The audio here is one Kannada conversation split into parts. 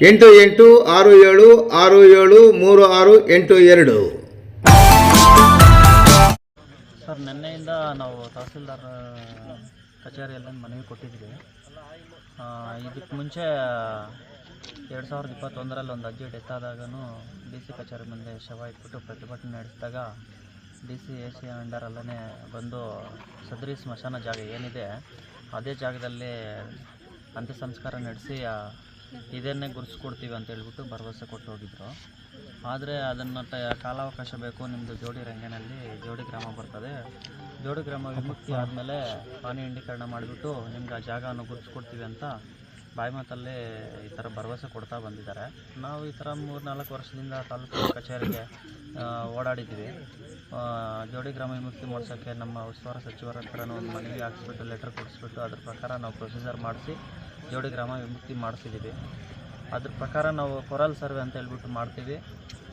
ಎಂಟು ಎಂಟು ಆರು ಏಳು ಆರು ಏಳು ಮೂರು ಆರು ಎಂಟು ಎರಡು. ಸರ್, ನಿನ್ನೆಯಿಂದ ನಾವು ತಹಸೀಲ್ದಾರ್, ಕಚೇರಿಯಲ್ಲಿ ಮನವಿ ಕೊಟ್ಟಿದ್ವಿ ಇದಕ್ಕೆ ಮುಂಚೆ ಎರಡು ಸಾವಿರದ ಇಪ್ಪತ್ತೊಂದರಲ್ಲಿ ಒಂದು ಅಜ್ಜಿ ಡೆತ್ ಆದಾಗೂ ಡಿ ಸಿ ಕಚೇರಿ ಮುಂದೆ ಶವ ಇಟ್ಬಿಟ್ಟು ಪ್ರತಿಭಟನೆ ನಡೆಸಿದಾಗ ಡಿ ಸಿ, ಎ ಸಿ ಅಂಡರಲ್ಲೇ ಬಂದು ಸದ್ರಿ ಸ್ಮಶಾನ ಜಾಗ ಏನಿದೆ, ಅದೇ ಜಾಗದಲ್ಲಿ ಅಂತ್ಯ ಸಂಸ್ಕಾರ ನಡೆಸಿ ಇದನ್ನೇ ಗುರುಸ್ಕೊಡ್ತೀವಿ ಅಂತ ಹೇಳ್ಬಿಟ್ಟು ಭರವಸೆ ಕೊಟ್ಟು ಹೋಗಿದ್ರು. ಆದರೆ ಅದನ್ನು ಟ ಕಾಲಾವಕಾಶ ಬೇಕು ನಿಮ್ಮದು ಜೋಡಿ ರಂಗನಲ್ಲಿ ಜೋಡಿ ಗ್ರಾಮ ಬರ್ತದೆ. ಜೋಡಿ ಗ್ರಾಮ ವಿಮುಕ್ತಿ ಆದಮೇಲೆ ಪಾನಿ ಇಂಡೀಕರಣ ಮಾಡಿಬಿಟ್ಟು ನಿಮ್ಗೆ ಆ ಜಾಗವನ್ನು ಗುರುತಿಸ್ಕೊಡ್ತೀವಿ ಅಂತ ಬಾಯಿ ಮಾತಲ್ಲೇ ಈ ಥರ ಭರವಸೆ ಕೊಡ್ತಾ ಬಂದಿದ್ದಾರೆ. ನಾವು ಈ ಥರ ಮೂರು ನಾಲ್ಕು ವರ್ಷದಿಂದ ತಾಲೂಕು ಕಚೇರಿಗೆ ಓಡಾಡಿದ್ದೀವಿ. ಜೋಡಿ ಗ್ರಾಮ ವಿಮುಕ್ತಿ ಮಾಡ್ಸೋಕ್ಕೆ ನಮ್ಮ ಉಸ್ತುವಾರಿ ಸಚಿವರ ಹತ್ರನೂ ಒಂದು ಮನವಿ ಹಾಕ್ಸ್ಬಿಟ್ಟು ಲೆಟರ್ ಕೊಡಿಸ್ಬಿಟ್ಟು ಅದ್ರ ಪ್ರಕಾರ ನಾವು ಪ್ರೊಸೀಜರ್ ಮಾಡಿಸಿ ಜೋಡಿ ಗ್ರಾಮ ವಿಮುಕ್ತಿ ಮಾಡಿಸಿದ್ದೀವಿ. ಅದ್ರ ಪ್ರಕಾರ ನಾವು ಕೊರಲ್ ಸರ್ವೆ ಅಂತ ಹೇಳ್ಬಿಟ್ಟು ಮಾಡ್ತೀವಿ.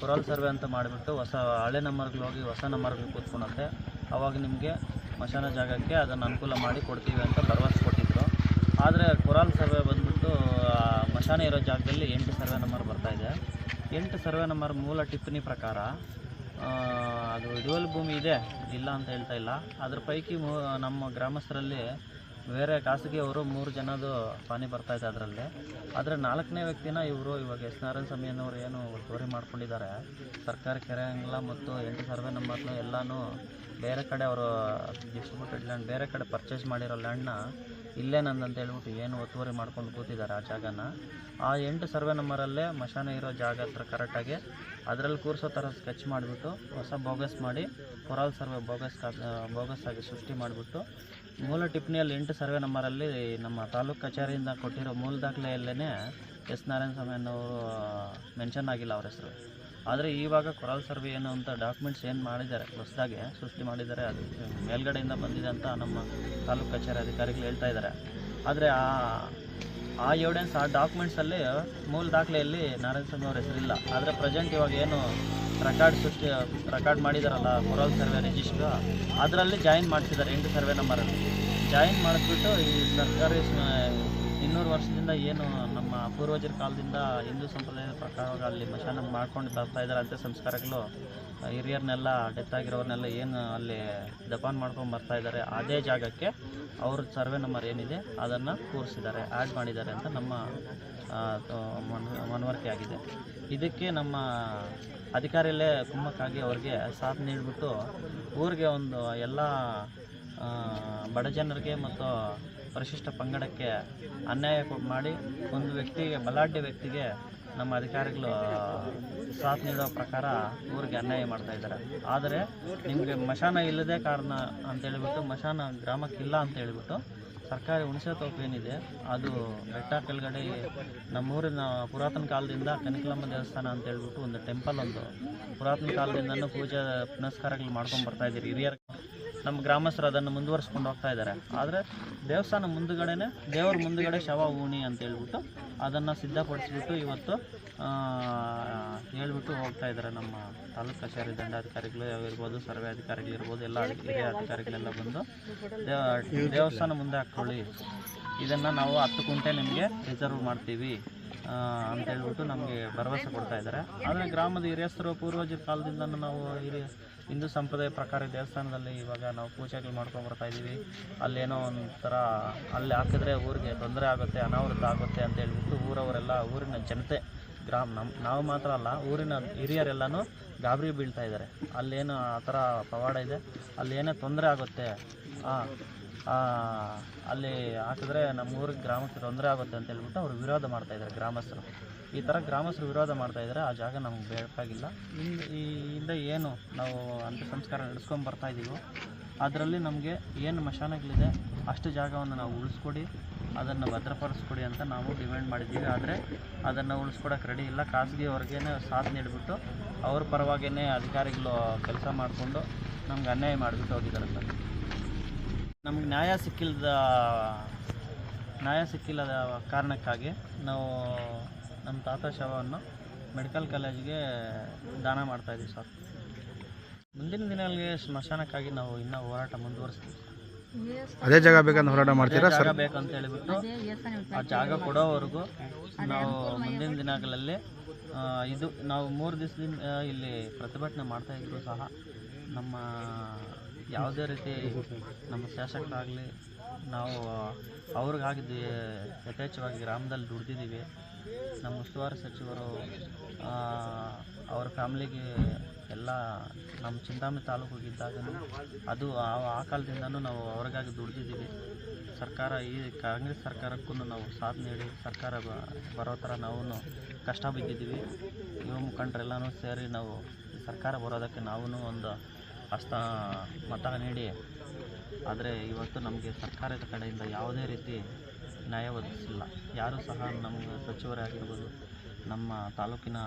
ಕೊರಲ್ ಸರ್ವೆ ಅಂತ ಮಾಡಿಬಿಟ್ಟು ಹೊಸ ಹಳೆ ನಂಬರ್ಗೆ ಹೋಗಿ ಹೊಸ ನಂಬರ್ಗೆ ಕೂತ್ಕೊಳತ್ತೆ ಅವಾಗ ನಿಮಗೆ ಮಶಾನ ಜಾಗಕ್ಕೆ ಅದನ್ನು ಅನುಕೂಲ ಮಾಡಿ ಕೊಡ್ತೀವಿ ಅಂತ ಭರವಸೆ ಕೊಟ್ಟಿದ್ರು. ಆದರೆ ಕೊರಾಲ್ ಸರ್ವೆ ಬಂದ್ಬಿಟ್ಟು ಮಶಾನ ಇರೋ ಜಾಗದಲ್ಲಿ ಎಂಟು ಸರ್ವೆ ನಂಬರ್ ಬರ್ತಾಯಿದೆ ಎಂಟು ಸರ್ವೆ ನಂಬರ್ ಮೂಲ ಟಿಪ್ಪಣಿ ಪ್ರಕಾರ ಅದು ಇಡುವಲ್ ಭೂಮಿ ಇದೆ, ಇಲ್ಲ ಅಂತ ಹೇಳ್ತಾ ಇಲ್ಲ. ಅದ್ರ ಪೈಕಿ ನಮ್ಮ ಗ್ರಾಮಸ್ಥರಲ್ಲಿ ಬೇರೆ ಖಾಸಗಿಯವರು ಮೂರು ಜನದು ಪಾನಿ ಬರ್ತಾ ಇದೆ ಅದರಲ್ಲಿ. ಆದರೆ ನಾಲ್ಕನೇ ವ್ಯಕ್ತಿನ ಇವರು ಇವಾಗ ಎಸ್ ನಾರಾಯಣ ಸ್ವಾಮಿ ಅನ್ನೋರು ಏನು ಒತ್ತುವರಿ ಮಾಡ್ಕೊಂಡಿದ್ದಾರೆ. ಸರ್ಕಾರಿ ಕೆರೆ ಮತ್ತು ಎಂಟು ಸರ್ವೆ ನಂಬರ್ನ ಎಲ್ಲನೂ ಬೇರೆ ಕಡೆ ಅವರು ಡಿಸ್ಟ್ರಿಬ್ಯೂಟೆಡ್ ಲ್ಯಾಂಡ್ ಬೇರೆ ಕಡೆ ಪರ್ಚೇಸ್ ಮಾಡಿರೋ ಲ್ಯಾಂಡ್ನ ಇಲ್ಲೇ ನಂದಂತ ಹೇಳ್ಬಿಟ್ಟು ಏನು ಒತ್ತುವರಿ ಮಾಡ್ಕೊಂಡು ಕೂತಿದ್ದಾರೆ ಆ ಜಾಗನ. ಆ ಎಂಟು ಸರ್ವೆ ನಂಬರಲ್ಲೇ ಮಶಾನ ಇರೋ ಜಾಗ ಹತ್ರ ಕರೆಕ್ಟಾಗಿ ಅದರಲ್ಲಿ ಕೂರಿಸೋ ಥರ ಸ್ಕೆಚ್ ಮಾಡಿಬಿಟ್ಟು ಹೊಸ ಬೋಗಸ್ ಮಾಡಿ ಕೊರಾಲ್ ಸರ್ವೆ ಬೋಗಸ್ ಬೋಗಸ್ ಆಗಿ ಸೃಷ್ಟಿ ಮಾಡಿಬಿಟ್ಟು ಮೂಲ ಟಿಪ್ಪಣಿಯಲ್ಲಿ ಎಂಟು ಸರ್ವೆ ನಂಬರಲ್ಲಿ ನಮ್ಮ ತಾಲೂಕು ಕಚೇರಿಯಿಂದ ಕೊಟ್ಟಿರೋ ಮೂಲ ದಾಖಲೆಯಲ್ಲೇ ಎಸ್ ನಾರಾಯಣ ಸ್ವಾಮಿ ಅನ್ನೋರು ಮೆನ್ಷನ್ ಆಗಿಲ್ಲ ಅವ್ರ ಹೆಸರು. ಆದರೆ ಇವಾಗ ಕೊರಲ್ ಸರ್ವೆ ಏನು ಅಂತ ಡಾಕ್ಯುಮೆಂಟ್ಸ್ ಏನು ಮಾಡಿದ್ದಾರೆ, ಹೊಸದಾಗಿ ಸೃಷ್ಟಿ ಮಾಡಿದ್ದಾರೆ, ಅದು ಮೇಲ್ಗಡೆಯಿಂದ ಬಂದಿದೆ ಅಂತ ನಮ್ಮ ತಾಲೂಕು ಕಚೇರಿ ಅಧಿಕಾರಿಗಳು ಹೇಳ್ತಾ ಇದ್ದಾರೆ. ಆದರೆ ಆ ಆ ಎವಿಡೆನ್ಸ್ ಆ ಡಾಕ್ಯುಮೆಂಟ್ಸಲ್ಲಿ ಮೂಲ ದಾಖಲೆಯಲ್ಲಿ ನಾರಾಯಣ ಸ್ವಾಮಿ ಅವ್ರ ಹೆಸರಿಲ್ಲ. ಆದರೆ ಪ್ರೆಸೆಂಟ್ ಇವಾಗ ಏನು ರೆಕಾರ್ಡ್ ಸೃಷ್ಟಿ ರೆಕಾರ್ಡ್ ಮಾಡಿದಾರಲ್ಲ ಮೊರಲ್ ಸರ್ವೆ ರಿಜಿಸ್ಟ್ರು ಅದರಲ್ಲಿ ಜಾಯಿನ್ ಮಾಡಿಸಿದ್ದಾರೆ ಎಂಟು ಸರ್ವೆ ನಂಬರಲ್ಲಿ ಜಾಯಿನ್ ಮಾಡಿಸ್ಬಿಟ್ಟು ಈ ಸರ್ಕಾರಿ ಇನ್ನೂರು ವರ್ಷದಿಂದ ಏನು ನಮ್ಮ ಪೂರ್ವಜರ ಕಾಲದಿಂದ ಹಿಂದೂ ಸಂಪ್ರದಾಯದ ಪ್ರಕಾರವಾಗಿ ಅಲ್ಲಿ ಮಶಾನ ಮಾಡ್ಕೊಂಡು ಬರ್ತಾ ಇದ್ದಾರೆ ಸಂಸ್ಕಾರಗಳು. ಹಿರಿಯರನ್ನೆಲ್ಲ ಡೆತ್ ಆಗಿರೋರನ್ನೆಲ್ಲ ಏನು ಅಲ್ಲಿ ದಫಾನ್ ಮಾಡ್ಕೊಂಡು ಬರ್ತಾ ಇದ್ದಾರೆ, ಅದೇ ಜಾಗಕ್ಕೆ ಅವ್ರ ಸರ್ವೆ ನಂಬರ್ ಏನಿದೆ, ಅದನ್ನು ಕೂರಿಸಿದ್ದಾರೆ ಆ್ಯಡ್ ಮಾಡಿದ್ದಾರೆ ಅಂತ ನಮ್ಮ ಮನವರಿಕೆ ಆಗಿದೆ. ಇದಕ್ಕೆ ನಮ್ಮ ಅಧಿಕಾರಿಯಲ್ಲೇ ಕುಮ್ಮಕ್ಕಾಗಿ ಅವ್ರಿಗೆ ಸಾಥ್ ನೀಡಿಬಿಟ್ಟು ಊರಿಗೆ ಒಂದು ಎಲ್ಲ ಬಡ ಜನರಿಗೆ ಮತ್ತು ಪರಿಶಿಷ್ಟ ಪಂಗಡಕ್ಕೆ ಅನ್ಯಾಯ ಮಾಡಿ ಒಂದು ವ್ಯಕ್ತಿಗೆ, ಬಲಾಢ್ಯ ವ್ಯಕ್ತಿಗೆ ನಮ್ಮ ಅಧಿಕಾರಿಗಳು ಸಾಥ್ ನೀಡೋ ಪ್ರಕಾರ ಊರಿಗೆ ಅನ್ಯಾಯ ಮಾಡ್ತಾ ಇದ್ದಾರೆ. ಆದರೆ ನಿಮಗೆ ಮಶಾನ ಇಲ್ಲದೆ ಕಾರಣ ಅಂತ ಹೇಳಿಬಿಟ್ಟು, ಮಶಾನ ಗ್ರಾಮಕ್ಕಿಲ್ಲ ಅಂತ ಹೇಳಿಬಿಟ್ಟು ಸರ್ಕಾರಿ ಹುಣಸೆ ತೋಪು ಏನಿದೆ, ಅದು ಬೆಟ್ಟ ಕೆಳಗಡೆ ನಮ್ಮೂರಿನ ಪುರಾತನ ಕಾಲದಿಂದ ಕನಕಲಮ್ಮ ದೇವಸ್ಥಾನ ಅಂತ ಹೇಳ್ಬಿಟ್ಟು ಒಂದು ಟೆಂಪಲ್ ಒಂದು ಪುರಾತನ ಕಾಲದಿಂದನೂ ಪೂಜೆ ಪುನಸ್ಕಾರಗಳು ಮಾಡ್ಕೊಂಡು ಬರ್ತಾ ಇದ್ದೀರಿ. ಹಿರಿಯರ ನಮ್ಮ ಗ್ರಾಮಸ್ಥರು ಅದನ್ನು ಮುಂದುವರಿಸ್ಕೊಂಡು ಹೋಗ್ತಾ ಇದ್ದಾರೆ. ಆದರೆ ದೇವಸ್ಥಾನ ಮುಂದುಗಡೆನೆ ದೇವ್ರ ಮುಂದುಗಡೆ ಶವ ಊಣಿ ಅಂತ ಹೇಳ್ಬಿಟ್ಟು ಅದನ್ನು ಸಿದ್ಧಪಡಿಸ್ಬಿಟ್ಟು ಇವತ್ತು ಹೇಳ್ಬಿಟ್ಟು ಹೋಗ್ತಾ ಇದ್ದಾರೆ. ನಮ್ಮ ತಾಲೂಕು ಕಚೇರಿ ದಂಡಾಧಿಕಾರಿಗಳು ಇರ್ಬೋದು, ಸರ್ವೆ ಅಧಿಕಾರಿಗಳು ಇರ್ಬೋದು, ಎಲ್ಲ ಹಿರಿಯ ಅಧಿಕಾರಿಗಳೆಲ್ಲ ಬಂದು ದೇವಸ್ಥಾನ ಮುಂದೆ ಹಾಕ್ಕೊಳ್ಳಿ. ಇದನ್ನು ನಾವು ಹತ್ತು ಕುಂಟೆ ನಿಮಗೆ ರಿಸರ್ವ್ ಮಾಡ್ತೀವಿ ಅಂತ ಹೇಳ್ಬಿಟ್ಟು ನಮಗೆ ಭರವಸೆ ಕೊಡ್ತಾ ಇದ್ದಾರೆ. ಆದರೆ ಗ್ರಾಮದ ಹಿರಿಯಸ್ಥರು ಪೂರ್ವಜರ ಕಾಲದಿಂದ ನಾವು ಹಿರಿಯ ಹಿಂದೂ ಸಂಪ್ರದಾಯ ಪ್ರಕಾರ ದೇವಸ್ಥಾನದಲ್ಲಿ ಇವಾಗ ನಾವು ಪೂಜೆಗಳು ಮಾಡ್ಕೊಂಡು ಬರ್ತಾ ಇದ್ದೀವಿ. ಅಲ್ಲೇನೋ ಒಂಥರ ಅಲ್ಲಿ ಹಾಕಿದ್ರೆ ಊರಿಗೆ ತೊಂದರೆ ಆಗುತ್ತೆ, ಅನಾವೃತ ಆಗುತ್ತೆ ಅಂತ ಹೇಳ್ಬಿಟ್ಟು ಊರವರೆಲ್ಲ, ಊರಿನ ಜನತೆ, ಗ್ರಾಮ ನಮ್ಮ ನಾವು ಮಾತ್ರ ಅಲ್ಲ, ಊರಿನ ಹಿರಿಯರೆಲ್ಲನೂ ಗಾಬರಿ ಬೀಳ್ತಾ ಇದ್ದಾರೆ. ಅಲ್ಲೇನು ಆ ಥರ ಪವಾಡ ಇದೆ. ಅಲ್ಲಿ ಏನೇ ತೊಂದರೆ ಆಗುತ್ತೆ. ಅಲ್ಲಿ ಹಾಕಿದ್ರೆ ನಮ್ಮ ಊರಿಗೆ, ಗ್ರಾಮಕ್ಕೆ ತೊಂದರೆ ಆಗುತ್ತೆ ಅಂತ ಹೇಳ್ಬಿಟ್ಟು ಅವರು ವಿರೋಧ ಮಾಡ್ತಾ ಇದ್ದಾರೆ ಗ್ರಾಮಸ್ಥರು. ಈ ಥರ ಗ್ರಾಮಸ್ಥರು ವಿರೋಧ ಮಾಡ್ತಾ ಇದ್ದಾರೆ ಆ ಜಾಗ ನಮ್ಗೆ ಬೇಕಾಗಿಲ್ಲ. ಇನ್ನು ಈ ಹಿಂದೆ ಏನು ನಾವು ಅಂತ ಸಂಸ್ಕಾರ ನಡೆಸ್ಕೊಂಡು ಬರ್ತಾ ಇದ್ದೀವೋ ಅದರಲ್ಲಿ ನಮಗೆ ಏನು ಮಶಾನಗಳಿದೆ, ಅಷ್ಟು ಜಾಗವನ್ನು ನಾವು ಉಳಿಸ್ಕೊಡಿ, ಅದನ್ನು ಭದ್ರಪಡಿಸ್ಕೊಡಿ ಅಂತ ನಾವು ಡಿಮ್ಯಾಂಡ್ ಮಾಡಿದ್ದೀವಿ. ಆದರೆ ಅದನ್ನು ಉಳಿಸ್ಕೊಡೋಕೆ ರೆಡಿ ಇಲ್ಲ. ಖಾಸಗಿಯವ್ರಿಗೇನೆ ಸಾಥ್ ನೀಡಿಬಿಟ್ಟು ಅವ್ರ ಪರವಾಗೇ ಅಧಿಕಾರಿಗಳು ಕೆಲಸ ಮಾಡಿಕೊಂಡು ನಮ್ಗೆ ಅನ್ಯಾಯ ಮಾಡಿಬಿಟ್ಟು ಹೋಗಿದ್ದಾರೆ ಸರ್. ನಮ್ಗೆ ನ್ಯಾಯ ಸಿಕ್ಕಿಲ್ಲದ ನ್ಯಾಯ ಸಿಕ್ಕಿಲ್ಲದ ಕಾರಣಕ್ಕಾಗಿ ನಾವು ನಮ್ಮ ತಾತ ಶವವನ್ನು ಮೆಡಿಕಲ್ ಕಾಲೇಜಿಗೆ ದಾನ ಮಾಡ್ತಾ ಇದ್ದೀವಿ ಸರ್. ಮುಂದಿನ ದಿನಗಳಿಗೆ ಸ್ಮಶಾನಕ್ಕಾಗಿ ನಾವು ಇನ್ನೂ ಹೋರಾಟ ಮುಂದುವರಿಸ್ತೀವಿ ಅದೇ ಜಾಗ ಬೇಕಂತ ಹೋರಾಟ ಮಾಡ್ತೀರಾ ಜಾಗ ಬೇಕಂತ ಹೇಳಿಬಿಟ್ಟು ಆ ಜಾಗ ಕೊಡೋವರೆಗೂ ನಾವು ಮುಂದಿನ ದಿನಗಳಲ್ಲಿ ಇದು ನಾವು ಮೂರು ದಿವಸದಿಂದ ಇಲ್ಲಿ ಪ್ರತಿಭಟನೆ ಮಾಡ್ತಾ ಇದ್ರು ಸಹ ನಮ್ಮ ಯಾವುದೇ ರೀತಿ ನಮ್ಮ ಶಾಸಕರಾಗಲಿ ನಾವು ಅವ್ರಿಗಾಗಿದ್ದು ಯಥೇಚ್ಛವಾಗಿ ಗ್ರಾಮದಲ್ಲಿ ದುಡ್ದಿದ್ದೀವಿ. ನಮ್ಮ ಉಸ್ತುವಾರಿ ಸಚಿವರು ಅವ್ರ ಫ್ಯಾಮ್ಲಿಗೆ ಎಲ್ಲ ನಮ್ಮ ಚಿಂತಾಮಣಿ ತಾಲೂಕಿಗಿದ್ದಾಗ ಅದು ಆ ಕಾಲದಿಂದನೂ ನಾವು ಅವ್ರಿಗಾಗಿ ದುಡ್ದಿದ್ದೀವಿ. ಸರ್ಕಾರ ಈ ಕಾಂಗ್ರೆಸ್ ಸರ್ಕಾರಕ್ಕೂ ನಾವು ಸಾಥ್ ನೀಡಿ, ಸರ್ಕಾರ ಬರೋ ಥರ ನಾವು ಕಷ್ಟ ಬಿದ್ದಿದ್ದೀವಿ. ಯುವ ಮುಖಂಡರೆಲ್ಲನೂ ಸೇರಿ ನಾವು ಸರ್ಕಾರ ಬರೋದಕ್ಕೆ ನಾವು ಒಂದು ಹಸ್ತ ಮತ ನೀಡಿ. ಆದರೆ ಇವತ್ತು ನಮಗೆ ಸರ್ಕಾರದ ಕಡೆಯಿಂದ ಯಾವುದೇ ರೀತಿ ನ್ಯಾಯ ಒದಗಿಸಿಲ್ಲ. ಯಾರೂ ಸಹ ನಮ್ಮ ಸಚಿವರೇ ಆಗಿರ್ಬೋದು, ನಮ್ಮ ತಾಲೂಕಿನ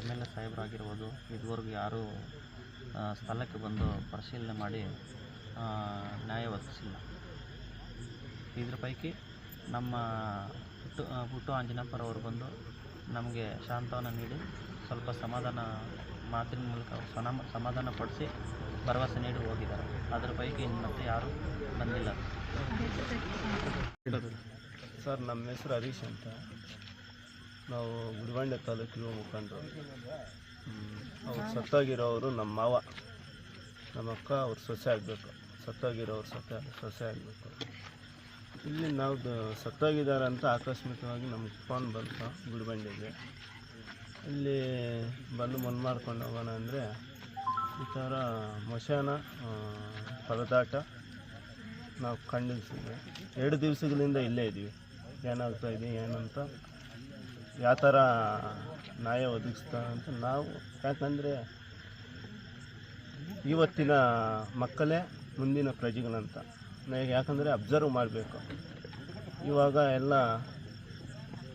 ಎಂ ಎಲ್ ಎ ಸಾಹೇಬರಾಗಿರ್ಬೋದು, ಇದುವರೆಗೂ ಯಾರೂ ಸ್ಥಳಕ್ಕೆ ಬಂದು ಪರಿಶೀಲನೆ ಮಾಡಿ ನ್ಯಾಯ ಒದಗಿಸಿಲ್ಲ. ಇದ್ರ ಪೈಕಿ ನಮ್ಮ ಹುಟ್ಟು ಹುಟ್ಟು ಆಂಜನಪ್ಪರವರು ಬಂದು ನಮಗೆ ಶಾಂತವನ್ನು ನೀಡಿ ಸ್ವಲ್ಪ ಸಮಾಧಾನ ಮಾತಿನ ಮೂಲಕ ಸಮ ಸಮಾಧಾನ ಪಡಿಸಿ ಭರವಸೆ ನೀಡಿ ಹೋಗಿದ್ದಾರೆ. ಅದರ ಪೈಕಿ ಮತ್ತೆ ಯಾರೂ ಬಂದಿಲ್ಲ. ಸರ್, ನಮ್ಮ ಹೆಸರು ಹರೀಶ್ ಅಂತ. ನಾವು ಗುಡಿಬಂಡೆ ತಾಲೂಕಿನ ಮುಖಂಡರು. ಅವ್ರು ಸತ್ತೋಗಿರೋರು ನಮ್ಮ ಮಾವ. ನಮ್ಮ ಅಕ್ಕ, ಅವ್ರು ಸೊಸೆ ಆಗಬೇಕು. ಸತ್ತೋಗಿರೋರು ಸೊಸೆ ಸೊಸೆ ಆಗಬೇಕು. ಇಲ್ಲಿ ನಾವು ಸತ್ತೋಗಿದ್ದಾರೆ ಅಂತ ಆಕಸ್ಮಿಕವಾಗಿ ನಮ್ಮ ಫೋನ್ ಬಂತು ಗುಡಿಬಂಡೆಗೆ. ಇಲ್ಲಿ ಬಂದು ಮನ್ ಮಾಡ್ಕೊಂಡು ಹೋಗೋಣ ಅಂದರೆ ಈ ಥರ ಮಶಾನ ಪರದಾಟ ನಾವು ಖಂಡಿಸಿದ್ವಿ. ಎರಡು ದಿವಸಗಳಿಂದ ಇಲ್ಲೇ ಇದ್ದೀವಿ. ಏನಾಗ್ತಾ ಇದೆ, ಏನಂತ. ಯಾವ ಥರ ನ್ಯಾಯ ಒದಗಿಸ್ತಾ ಅಂತ ನಾವು, ಯಾಕಂದರೆ ಇವತ್ತಿನ ಮಕ್ಕಳೇ ಮುಂದಿನ ಪ್ರಜೆಗಳಂತ. ಯಾಕಂದರೆ ಅಬ್ಸರ್ವ್ ಮಾಡಬೇಕು. ಇವಾಗ ಎಲ್ಲ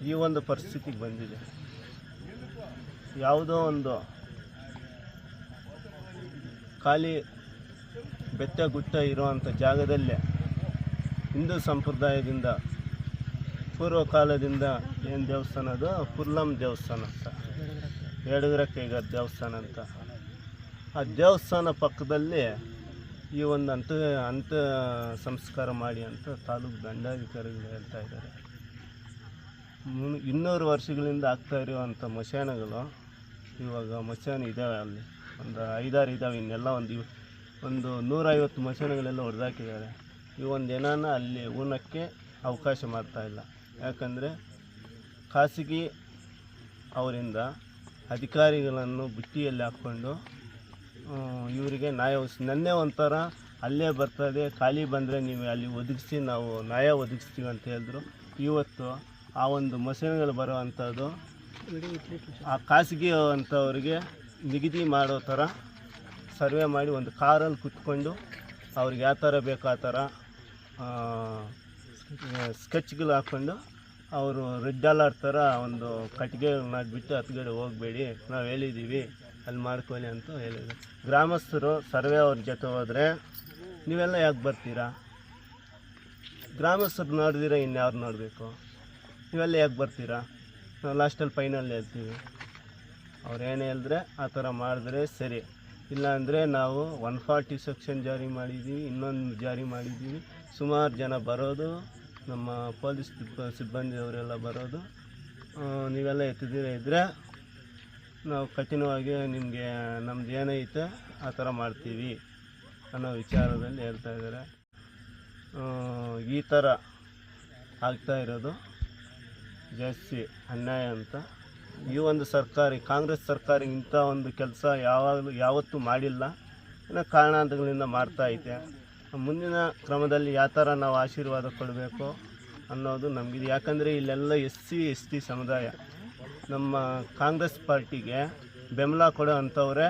ಈ ಒಂದು ಪರಿಸ್ಥಿತಿಗೆ ಬಂದಿದೆ. ಯಾವುದೋ ಒಂದು ಖಾಲಿ ಬೆಟ್ಟ ಗುಟ್ಟ ಇರುವಂಥ ಜಾಗದಲ್ಲೇ ಹಿಂದೂ ಸಂಪ್ರದಾಯದಿಂದ ಪೂರ್ವ ಕಾಲದಿಂದ ಏನು ದೇವಸ್ಥಾನ ಅದು? ಪುರ್ಲಂ ದೇವಸ್ಥಾನ ಅಂತ. ಎಡಗರ ಕೈಗ ದೇವಸ್ಥಾನ ಅಂತ. ಆ ದೇವಸ್ಥಾನ ಪಕ್ಕದಲ್ಲಿ ಈ ಒಂದು ಅಂತ ಅಂತ ಸಂಸ್ಕಾರ ಮಾಡಿ ಅಂತ ತಾಲೂಕು ದಂಡಾಧಿಕಾರಿಗಳು ಹೇಳ್ತಾ ಇದ್ದಾರೆ. ಮುನ್ ಇನ್ನೂರು ವರ್ಷಗಳಿಂದ ಆಗ್ತಾ ಇರುವಂಥ ಮಶಾನಗಳು ಇವಾಗ ಮಶಾನ ಇದ್ದಾವೆ ಅಲ್ಲಿ. ಒಂದು ಐದಾರು ಇದ್ದಾವೆ ಇನ್ನೆಲ್ಲ ಒಂದು ಒಂದು ನೂರೈವತ್ತು ಮಶಾನಗಳೆಲ್ಲ ಹೊಡೆದಾಕಿದ್ದಾರೆ. ಈ ಒಂದು ಏನಾನ ಅಲ್ಲಿ ಊನಕ್ಕೆ ಅವಕಾಶ ಮಾಡ್ತಾಯಿಲ್ಲ ಯಾಕಂದರೆ ಖಾಸಗಿ ಅವರಿಂದ ಅಧಿಕಾರಿಗಳನ್ನು ಬುಟ್ಟಿಯಲ್ಲಿ ಹಾಕ್ಕೊಂಡು ಇವರಿಗೆ ನ್ಯಾಯ ನೆನ್ನೆ ಒಂಥರ ಅಲ್ಲೇ ಬರ್ತದೆ ಖಾಲಿ ಬಂದರೆ ನೀವು ಅಲ್ಲಿ ಒದಗಿಸಿ ನಾವು ನ್ಯಾಯ ಒದಗಿಸ್ತೀವಿ ಅಂತ ಹೇಳಿದ್ರು. ಇವತ್ತು ಆ ಒಂದು ಮಸೀನ್ಗಳು ಬರೋ ಅಂಥದ್ದು ಆ ಖಾಸಗಿ ಅಂಥವ್ರಿಗೆ ನಿಗದಿ ಮಾಡೋ ಥರ ಸರ್ವೆ ಮಾಡಿ ಒಂದು ಕಾರಲ್ಲಿ ಕುತ್ಕೊಂಡು ಅವ್ರಿಗೆ ಯಾವ ಥರ ಬೇಕು ಆ ಥರ ಸ್ಕೆಚ್ಗಳು ಹಾಕ್ಕೊಂಡು ಅವರು ರೆಡ್ ಅಲರ್ಟ್ ಥರ ಒಂದು ಕಟ್ಟಿಗೆ ಮಾಡಿಬಿಟ್ಟು ಹತ್ಗಡೆ ಹೋಗಬೇಡಿ, ನಾವು ಹೇಳಿದ್ದೀವಿ ಅಲ್ಲಿ ಮಾಡ್ಕೊಳ್ಳಿ ಅಂತ ಹೇಳಿದ್ರು. ಗ್ರಾಮಸ್ಥರು ಸರ್ವೆ ಅವ್ರ ಜೊತೆ ಹೋದರೆ ನೀವೆಲ್ಲ ಯಾಕೆ ಬರ್ತೀರಾ? ಗ್ರಾಮಸ್ಥರು ನೋಡಿದಿರ ಇನ್ಯಾರು ನೋಡಬೇಕು? ನೀವೆಲ್ಲ ಯಾಕೆ ಬರ್ತೀರಾ? ಲಾಸ್ಟಲ್ಲಿ ಫೈನಲ್ ಹೇಳ್ತೀವಿ ಅವ್ರು ಏನು ಹೇಳಿದ್ರೆ ಆ ಥರ ಮಾಡಿದ್ರೆ ಸರಿ. ಇಲ್ಲಾಂದರೆ ನಾವು ಒನ್ ಫಾರ್ಟಿ ಸೆಕ್ಷನ್ ಜಾರಿ ಮಾಡಿದ್ದೀವಿ ಇನ್ನೊಂದು ಜಾರಿ ಮಾಡಿದ್ದೀವಿ ಸುಮಾರು ಜನ ಬರೋದು, ನಮ್ಮ ಪೊಲೀಸ್ ಸಿಬ್ಬ- ಸಿಬ್ಬಂದಿಯವರೆಲ್ಲ ಬರೋದು. ನೀವೆಲ್ಲ ಎತ್ತಿದ್ದೀರ ಇದ್ದರೆ ನಾವು ಕಠಿಣವಾಗಿ ನಿಮಗೆ ನಮ್ದು ಏನೈತೆ ಆ ಥರ ಮಾಡ್ತೀವಿ ಅನ್ನೋ ವಿಚಾರದಲ್ಲಿ ಹೇಳ್ತಾ ಇದ್ದಾರೆ. ಈ ಥರ ಆಗ್ತಾ ಇರೋದು. ಜಾಸ್ತಿ ಅನ್ಯಾಯ ಅಂತ. ಈ ಒಂದು ಸರ್ಕಾರಿ, ಕಾಂಗ್ರೆಸ್ ಸರ್ಕಾರ ಇಂಥ ಒಂದು ಕೆಲಸ ಯಾವಾಗಲೂ ಯಾವತ್ತೂ ಮಾಡಿಲ್ಲ. ಏನೋ ಕಾರಣಾಂತರಗಳಿಂದ ಮಾಡ್ತಾ ಐತೆ. ಮುಂದಿನ ಕ್ರಮದಲ್ಲಿ ಯಾವ ಥರ ನಾವು ಆಶೀರ್ವಾದ ಕೊಡಬೇಕು ಅನ್ನೋದು ನಮಗಿದೆ. ಯಾಕಂದರೆ ಇಲ್ಲೆಲ್ಲ ಎಸ್ ಸಿ, ಎಸ್ ಟಿ ಸಮುದಾಯ. ನಮ್ಮ ಕಾಂಗ್ರೆಸ್ ಪಾರ್ಟಿಗೆ ಬೆಂಬಲ ಕೊಡೋ ಅಂಥವರೇ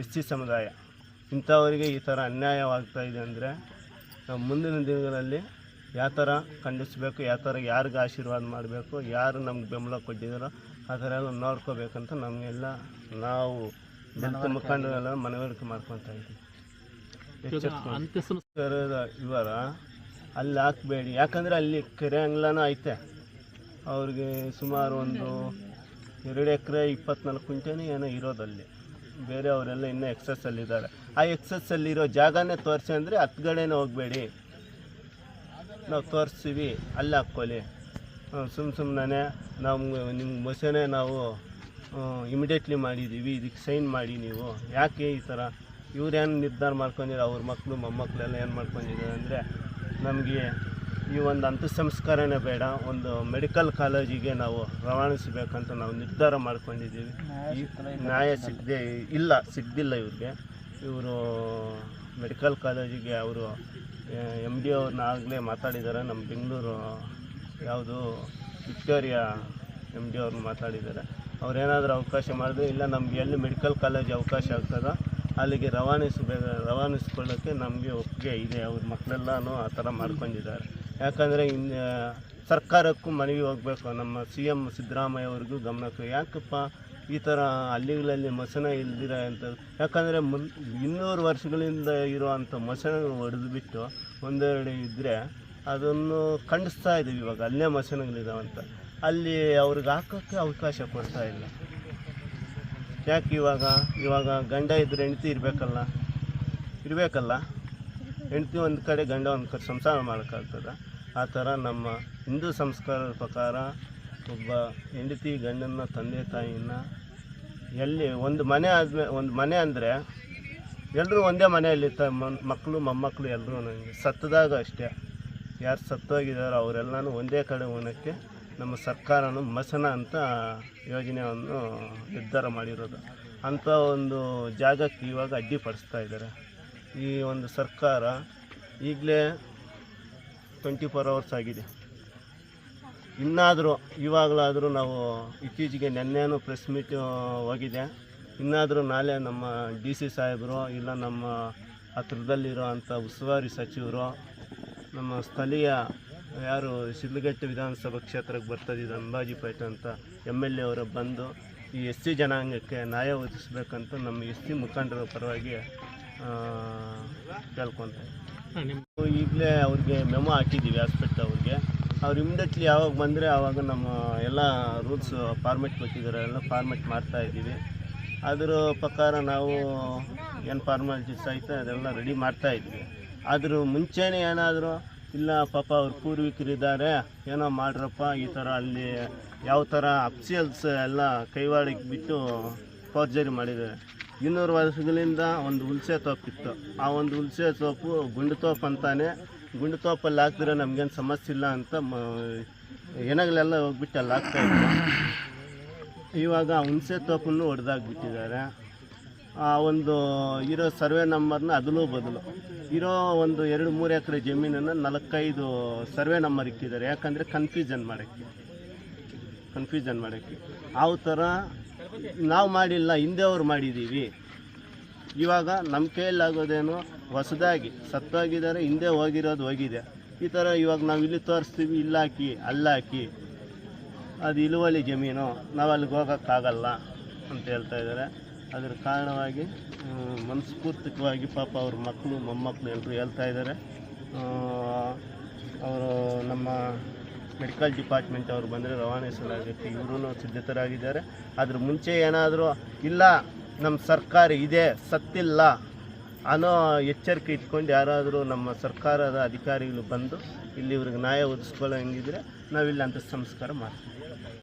ಎಸ್ ಸಿ ಸಮುದಾಯ. ಇಂಥವರಿಗೆ ಈ ಥರ ಅನ್ಯಾಯವಾಗ್ತಾ ಇದೆ ಅಂದರೆ, ಮುಂದಿನ ದಿನಗಳಲ್ಲಿ ಯಾವ ಥರ ಖಂಡಿಸಬೇಕು ಯಾವ ಥರ ಯಾರಿಗೆ ಆಶೀರ್ವಾದ ಮಾಡಬೇಕು ಯಾರು ನಮ್ಗೆ ಬೆಂಬಲ ಕೊಟ್ಟಿದ್ದಾರೋ ಆ ಥರ ಎಲ್ಲ ನೋಡ್ಕೋಬೇಕಂತ ನಮಗೆಲ್ಲ ನಾವು ದಲಿತ ಮುಖಂಡರೆಲ್ಲ ಮನವರಿಕೆ ಮಾಡ್ಕೊತಾ ಇದ್ದೀವಿ. ಇವರ ಅಲ್ಲಿ ಹಾಕ್ಬೇಡಿ. ಯಾಕಂದರೆ ಅಲ್ಲಿ ಕೆರೆ ಅಂಗ್ಲನೂ ಐತೆ. ಅವ್ರಿಗೆ ಸುಮಾರು ಒಂದು ಎರಡು ಎಕರೆ ಇಪ್ಪತ್ನಾಲ್ಕು ಕುಂಟೆನೇ ಏನೋ ಇರೋದಲ್ಲಿ. ಬೇರೆ ಅವರೆಲ್ಲ ಇನ್ನೂ ಎಕ್ಸಸ್ಸಲ್ಲಿದ್ದಾರೆ ಆ ಎಕ್ಸಸ್ಸಲ್ಲಿರೋ ಜಾಗನೇ ತೋರಿಸಿ ಅಂದರೆ ಹತ್ಗಡೆನೇ ಹೋಗಬೇಡಿ. ನಾವು ತೋರಿಸ್ತೀವಿ. ಅಲ್ಲಿ ಹಾಕ್ಕೊಳ್ಳಿ ಸುಮ್ಮ ಸುಮ್ಮನೆ ನಾವು ನಿಮ್ಮ ಮೊಸೆನೇ ನಾವು ಇಮಿಡಿಯೇಟ್ಲಿ ಮಾಡಿದ್ದೀವಿ ಇದಕ್ಕೆ ಸೈನ್ ಮಾಡಿ ನೀವು. ಯಾಕೆ ಈ ಥರ ಇವ್ರೇನು ನಿರ್ಧಾರ ಮಾಡ್ಕೊಂಡಿರೋ ಅವ್ರ ಮಕ್ಕಳು ಮೊಮ್ಮಕ್ಕಳೆಲ್ಲ ಏನು ಮಾಡ್ಕೊಂಡಿದ್ದಾರೆ ಅಂದರೆ ನಮಗೆ ಈ ಒಂದು ಅಂತ ಸಂಸ್ಕಾರನೇ ಬೇಡ. ಒಂದು ಮೆಡಿಕಲ್ ಕಾಲೇಜಿಗೆ ನಾವು ರವಾನಿಸಬೇಕಂತ ನಾವು ನಿರ್ಧಾರ ಮಾಡ್ಕೊಂಡಿದ್ದೀವಿ. ನ್ಯಾಯ ಸಿಗದೆ ಇಲ್ಲ. ಸಿಗ್ದಿಲ್ಲ ಇವ್ರಿಗೆ. ಇವರು ಮೆಡಿಕಲ್ ಕಾಲೇಜಿಗೆ ಅವರು ಎಂ ಡಿ ಅವ್ರನ್ನ ಆಗಲೇ ಮಾತಾಡಿದ್ದಾರೆ. ನಮ್ಮ ಬೆಂಗಳೂರು ಯಾವುದು ವಿಕ್ಟೋರಿಯಾ ಎಂ ಡಿ ಅವ್ರನ್ನ ಮಾತಾಡಿದ್ದಾರೆ. ಅವ್ರೇನಾದರೂ ಅವಕಾಶ ಮಾಡಿದ್ರೆ, ಇಲ್ಲ, ನಮ್ಗೆ ಎಲ್ಲಿ ಮೆಡಿಕಲ್ ಕಾಲೇಜ್ ಅವಕಾಶ ಆಗ್ತದೋ ಅಲ್ಲಿಗೆ ರವಾನಿಸಬೇಕು ರವಾನಿಸ್ಕೊಳ್ಳೋಕ್ಕೆ ನಮಗೆ ಒಪ್ಪಿಗೆ ಇದೆ. ಅವ್ರ ಮಕ್ಕಳೆಲ್ಲನೂ ಆ ಥರ ಮಾಡ್ಕೊಂಡಿದ್ದಾರೆ. ಯಾಕಂದರೆ ಇನ್ನು ಸರ್ಕಾರಕ್ಕೂ ಮನವಿ ಹೋಗಬೇಕು. ನಮ್ಮ ಸಿ ಎಂ ಸಿದ್ದರಾಮಯ್ಯ ಅವ್ರಿಗೂ ಗಮನಕ್ಕೆ. ಯಾಕಪ್ಪ? ಈ ಥರ ಹಳ್ಳಿಗಳಲ್ಲಿ ಮಸನ ಇಲ್ದಿರ ಅಂತ. ಯಾಕಂದರೆ ಮುನ್, ಇನ್ನೂರು ವರ್ಷಗಳಿಂದ ಇರುವಂಥ ಮಸನಗಳು ಹೊಡೆದುಬಿಟ್ಟು ಒಂದೆರಡು ಇದ್ದರೆ ಅದನ್ನು ಖಂಡಿಸ್ತಾ ಇದ್ದೀವಿ ಇವಾಗ. ಅಲ್ಲೇ ಮಸನಗಳಿದಾವಂತ ಅಲ್ಲಿ ಅವ್ರಿಗೆ ಹಾಕೋಕ್ಕೆ ಅವಕಾಶ ಕೊಡ್ತಾ ಇಲ್ಲ. ಯಾಕೆ ಇವಾಗ? ಇವಾಗ ಗಂಡ ಇದ್ದರೆ ಹೆಂಡ್ತಿ ಇರಬೇಕಲ್ಲ. ಇರಬೇಕಲ್ಲ. ಹೆಂಡ್ತಿ ಒಂದು ಕಡೆ, ಗಂಡ ಒಂದು ಕಡೆ ಸಂಸಾರ ಮಾಡೋಕ್ಕಾಗ್ತದೆ. ಆ ಥರ ನಮ್ಮ ಹಿಂದೂ ಸಂಸ್ಕಾರದ ಪ್ರಕಾರ ಒಬ್ಬ ಹೆಂಡತಿ ಗಂಡನ ತಂದೆ ತಾಯಿನ ಎಲ್ಲಿ ಒಂದು ಮನೆ ಆದ್ಮೇಲೆ ಒಂದು ಮನೆ ಅಂದರೆ ಎಲ್ಲರೂ ಒಂದೇ ಮನೆಯಲ್ಲಿ ತ ಮಕ್ಕಳು ಮೊಮ್ಮಕ್ಕಳು ಎಲ್ಲರೂ ನನಗೆ ಸತ್ತದಾಗ ಅಷ್ಟೇ. ಯಾರು ಸತ್ತೋಗಿದ್ದಾರೋ ಅವರೆಲ್ಲನೂ ಒಂದೇ ಕಡೆ ಉಣಕ್ಕೆ ನಮ್ಮ ಸರ್ಕಾರನು ಮಸನ ಅಂತ ಯೋಜನೆಯನ್ನು ನಿರ್ಧಾರ ಮಾಡಿರೋದು. ಅಂಥ ಒಂದು ಜಾಗಕ್ಕೆ ಇವಾಗ ಅಡ್ಡಿಪಡಿಸ್ತಾ ಇದ್ದಾರೆ. ಈ ಒಂದು ಸರ್ಕಾರ ಈಗಲೇ ಟ್ವೆಂಟಿ ಫೋರ್ ಅವರ್ಸ್ ಆಗಿದೆ. ಇನ್ನಾದರೂ ಇವಾಗಲಾದರೂ ನಾವು ಇತ್ತೀಚೆಗೆ ನೆನ್ನೆನೂ ಪ್ರೆಸ್ ಮೀಟ್ ಹೋಗಿದೆ ಇನ್ನಾದರೂ ನಾಳೆ ನಮ್ಮ ಡಿ ಸಿ ಸಾಹೇಬರು ಇಲ್ಲ ನಮ್ಮ ಹತ್ರದಲ್ಲಿರೋ ಅಂಥ ಉಸ್ತುವಾರಿ ಸಚಿವರು ನಮ್ಮ ಸ್ಥಳೀಯ ಯಾರು ಶಿಡ್ಲಘಟ್ಟ ವಿಧಾನಸಭಾ ಕ್ಷೇತ್ರಕ್ಕೆ ಬರ್ತದಿದ್ದು ಅಂಬಾಜಿಪೇಟೆ ಅಂತ ಎಂ ಎಲ್ ಎ ಅವರು ಬಂದು ಈ ಎಸ್ ಸಿ ಜನಾಂಗಕ್ಕೆ ನ್ಯಾಯ ಒದಗಿಸ್ಬೇಕಂತ ನಮ್ಮ ಎಸ್ ಸಿ ಮುಖಂಡರ ಪರವಾಗಿ ಕೇಳ್ಕೊತಾರೆ. ಈಗಲೇ ಅವ್ರಿಗೆ ಮೆಮೊ ಹಾಕಿದ್ದೀವಿ ಹಾಸ್ಪಿಟ್ಲ್ ಅವ್ರಿಗೆ. ಅವ್ರು ಇಮಿಡಿಯೇಟ್ಲಿ ಯಾವಾಗ ಬಂದರೆ ಆವಾಗ ನಮ್ಮ ಎಲ್ಲ ರೂಲ್ಸ್ ಫಾರ್ಮೆಟ್ ಕೊಟ್ಟಿದ್ದಾರೆ ಎಲ್ಲ ಫಾರ್ಮೆಟ್ ಮಾಡ್ತಾ ಇದ್ದೀವಿ. ಅದ್ರ ಪ್ರಕಾರ ನಾವು ಏನು ಫಾರ್ಮಾಲಿಟೀಸ್ ಐತೆ ಅದೆಲ್ಲ ರೆಡಿ ಮಾಡ್ತಾ ಇದ್ವಿ ಅದ್ರ ಮುಂಚೆನೇ ಏನಾದರೂ, ಇಲ್ಲ ಪಾಪ ಅವ್ರ ಪೂರ್ವಿಕರಿದ್ದಾರೆ ಏನೋ ಮಾಡ್ರಪ್ಪ, ಈ ಥರ ಅಲ್ಲಿ ಯಾವ ಥರ ಅಪ್ಸಿಯಲ್ಸ್ ಎಲ್ಲ ಕೈವಾಡಿಗೆ ಬಿಟ್ಟು ಫೋರ್ಜರಿ ಮಾಡಿದ್ದಾರೆ. ಇನ್ನೂರು ವರ್ಷಗಳಿಂದ ಒಂದು ಹುಲ್ಸೆ ತೋಪಿತ್ತು ಆ ಒಂದು ಹುಲ್ಸೆ ತೋಪು ಗುಂಡು ತೋಪು ಅಂತಾನೆ ಗುಂಡು ತೋಪಲ್ಲಿ ಹಾಕಿದ್ರೆ ನಮ್ಗೇನು ಸಮಸ್ಯೆ ಇಲ್ಲ ಅಂತ ಮ ಏನಾಗಲೆಲ್ಲ ಹೋಗ್ಬಿಟ್ಟು ಅಲ್ಲಿ ಹಾಕ್ತಾ ಇದ್ರು. ಇವಾಗ ಹುಣಸೆ ತೋಪನ್ನು ಹೊಡೆದಾಕ್ಬಿಟ್ಟಿದ್ದಾರೆ ಆ ಒಂದು ಇರೋ ಸರ್ವೆ ನಂಬರ್ನ ಅದಲು ಬದಲು. ಇರೋ ಒಂದು ಎರಡು ಮೂರು ಎಕರೆ ಜಮೀನನ್ನು ನಾಲ್ಕೈದು ಸರ್ವೆ ನಂಬರ್ ಇಕ್ಕಿದ್ದಾರೆ. ಯಾಕಂದರೆ ಕನ್ಫ್ಯೂಷನ್ ಮಾಡೋಕ್ಕೆ. ಕನ್ಫ್ಯೂಷನ್ ಮಾಡೋಕ್ಕೆ. ಆ ಥರ ನಾವು ಮಾಡಿಲ್ಲ, ಹಿಂದೆ ಅವ್ರು ಮಾಡಿದ್ದೀವಿ. ಇವಾಗ ನಮ್ಮ ಕೈಯಲ್ಲಾಗೋದೇನು ಹೊಸದಾಗಿ, ಸತ್ತೋಗಿದ್ದಾರೆ, ಹಿಂದೆ ಹೋಗಿರೋದು ಹೋಗಿದೆ. ಈ ಥರ ಇವಾಗ ನಾವು ಇಲ್ಲಿ ತೋರಿಸ್ತೀವಿ ಇಲ್ಲಾಕಿ ಅಲ್ಲಾಕಿ ಅದು ಇಳುವಳಿ ಜಮೀನು, ನಾವು ಅಲ್ಲಿಗೆ ಹೋಗೋಕ್ಕಾಗಲ್ಲ ಅಂತ ಹೇಳ್ತಾ ಇದ್ದಾರೆ ಅದರ ಕಾರಣವಾಗಿ ಮನಸ್ಫೂರ್ತಿಕವಾಗಿ ಪಾಪ ಅವ್ರ ಮಕ್ಕಳು ಮೊಮ್ಮಕ್ಕಳು ಎಲ್ಲರೂ ಹೇಳ್ತಾ ಇದ್ದಾರೆ ಅವರು ನಮ್ಮ ಮೆಡಿಕಲ್ ಡಿಪಾರ್ಟ್ಮೆಂಟ್ ಅವರು ಬಂದರೆ ರವಾನಿಸಲಾಗುತ್ತೆ. ಇವರು ಸಿದ್ಧತರಾಗಿದ್ದಾರೆ. ಅದ್ರ ಮುಂಚೆ ಏನಾದರೂ ಇಲ್ಲ ನಮ್ಮ ಸರ್ಕಾರ ಇದೆ, ಸತ್ತಿಲ್ಲ ಅನ್ನೋ ಎಚ್ಚರಿಕೆ ಇಟ್ಕೊಂಡು ಯಾರಾದರೂ ನಮ್ಮ ಸರ್ಕಾರದ ಅಧಿಕಾರಿಗಳು ಬಂದು ಇಲ್ಲಿ ಇವ್ರಿಗೆ ನ್ಯಾಯ ಒದಗಿಸ್ಕೊಳ್ಳೋ ಹಂಗಿದ್ರೆ ನಾವಿಲ್ಲಿ ಅಂತ ಸಂಸ್ಕಾರ ಮಾಡ್ತೀವಿ.